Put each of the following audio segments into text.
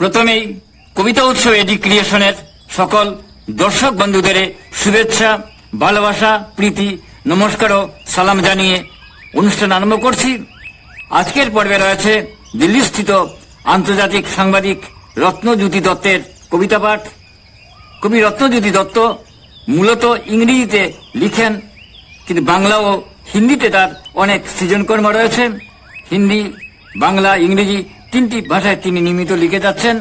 প্রথমেই কবিতা উৎসব এডি ক্রিয়েশনের সকল দর্শক বন্ধুদের শুভেচ্ছা, ভালোবাসা, প্রীতি, নমস্কার ও সালাম জানিয়ে অনুষ্ঠান আরম্ভ করছি। আজকের পর্বে রয়েছে দিল্লিস্থিত আন্তর্জাতিক সাংবাদিক রত্নজ্যোতি দত্তের কবিতা পাঠ। কবি রত্নজ্যোতি দত্ত মূলত ইংরেজিতে লিখেন, কিন্তু বাংলা ও হিন্দিতে তার অনেক সৃজনকর্ম রয়েছে। হিন্দি, বাংলা, ইংরেজি তিনটি ভাষায় তিনি নিয়মিত লিখে যাচ্ছেন।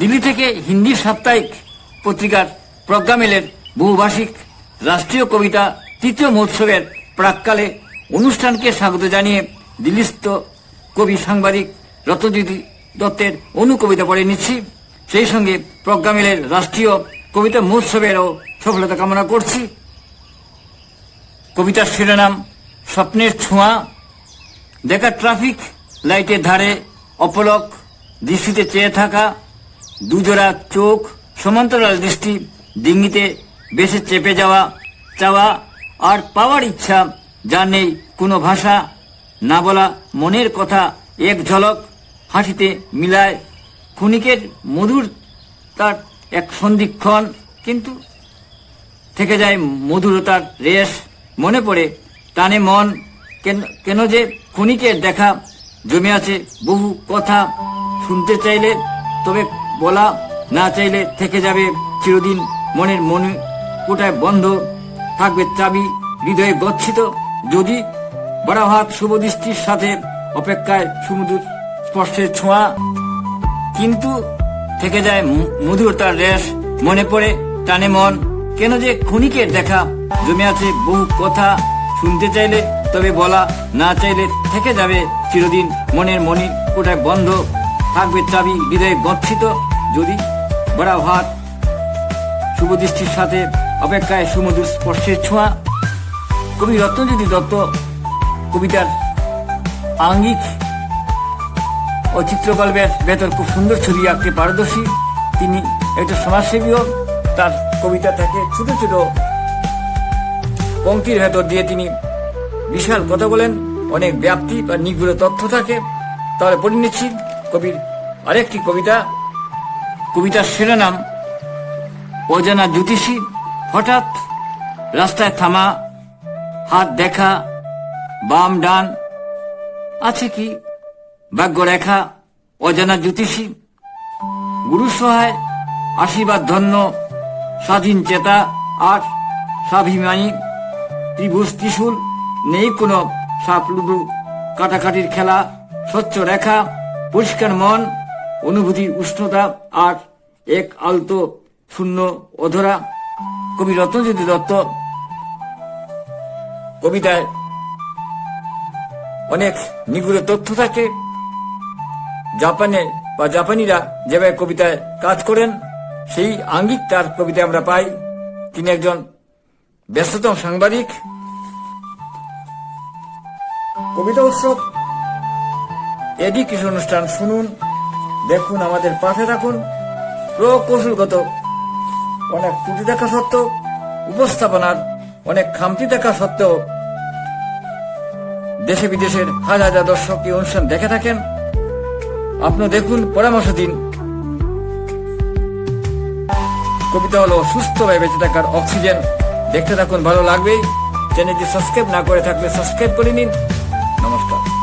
দিল্লি থেকে হিন্দি সাপ্তাহিক পত্রিকার প্রজ্ঞামেলের বহুভাষিক রাষ্ট্রীয় কবিতা তৃতীয় মহোৎসবের প্রাককালে অনুষ্ঠানকে স্বাগত জানিয়ে দিল্লিস্থ কবি সাংবাদিক রত্নজ্যোতি দত্তের অনুকবিতা পড়ে নিচ্ছি। সেই সঙ্গে প্রজ্ঞামেলের রাষ্ট্রীয় কবিতা মহোৎসবেরও সফলতা কামনা করছি। কবিতার শিরোনাম, স্বপ্নের ছোঁয়া, দেখা ট্রাফিক লাইটের ধারে অপলক, দৃষ্টিতে চেয়ে থাকা, দুজোড়া চোখ, সমান্তরাল দৃষ্টি, ডিঙ্গিতে বেশে চেপে যাওয়া, চাওয়া আর পাওয়ার ইচ্ছা যা নেই কোনো ভাষা, না বলা মনের কথা, এক ঝলক হাসিতে মিলায়। ক্ষণিকের মধুর তার এক সন্ধিক্ষণ, কিন্তু থেকে যায় মধুরতার রেশ। মনে পড়ে, টানে মন, কেন- কেন যে ক্ষণিকের দেখা জমে আছে বহু কথা শুনতে চাইলে, তবে বলা না চাইলে থেকে যাবে চিরদিন মনের মনে। কোটায় বন্ধ থাকবে চাবি, হৃদয়ে গচ্ছিত। যদি বড়াভাত শুভদৃষ্টির সাথে অপেক্ষায় সমুদ্র স্পর্শের ছোঁয়া, কিন্তু থেকে যায় মধুরতার রেশ, মনে পড়ে টানে মন। কেন যে ক্ষণিকের দেখা, জমে আছে বহু কথা শুনতে চাইলে তবে বলা না চাইলে থেকে যাবে চিরদিন মনের মনি কোটায় বন্ধ। থাকবে চাবি হৃদয়ে গচ্ছিত যদি বড়া ভাত শুভদৃষ্টির সাথে অপেক্ষায় সুমধুর স্পর্শের ছোঁয়া। কবি রত্নজ্যোতি দত্ত কবিতার আঙ্গিক ও চিত্রকল্পের ভেতর খুব সুন্দর ছবি আঁকতে পারদর্শী। তিনি একটা সমাজসেবীও, তার কবিতা থেকে ছোট ছোট পঙ্ক্তির ভেতর দিয়ে তিনি বিশাল কথা বলেন, অনেক ব্যাপ্তি বা নিগুড় তথ্য থাকে। তাহলে পড়ে নিচ্ছি কবির আরেকটি কবিতা। কবিতার শিরোনাম, অজানা জ্যোতিষী হঠাৎ রাস্তায় থামা, হাত দেখা, বাম ডান, আছে কি ভাগ্য রেখা অজানা জ্যোতিষী? গুরু সহায়, আশীর্বাদ ধন্য, স্বাধীন চেতা আর স্বাভিমানী, ত্রিভুজ ত্রিশূল নেই কোনো সাপ লুডু, কাটাকাটির খেলা, স্বচ্ছ রেখা, পরিষ্কার মন অনুভূতির উষ্ণতা আর এক আলতো শূন্য অধরা। কবি রত্নজ্যোতি দত্ত কবিতায় অনেক নিগুড় তথ্য থাকে। জাপানে বা জাপানিরা যেভাবে কবিতায় কাজ করেন, সেই আঙ্গিক তার কবিতায় আমরা পাই। তিনি একজন ব্যস্ততম সাংবাদিক। কবিতা উৎসব। এডি কিছু অনুষ্ঠান শুনুন, দেখুন, আমাদের পাশে থাকুন। প্রকৌশলগত অনেক ত্রুটি দেখা সত্ত্বেও, উপস্থাপনার অনেক খামতি দেখা সত্ত্বেও দেশে বিদেশের হাজার হাজার দর্শক এই অনুষ্ঠান দেখে থাকেন। আপনি দেখুন, পরামর্শ দিন। কবিতা হলো সুস্থভাবে বেঁচে থাকার অক্সিজেন। দেখতে থাকুন, ভালো লাগবেই চ্যানেলটি সাবস্ক্রাইব না করে থাকলে সাবস্ক্রাইব করে নিন। নমস্কার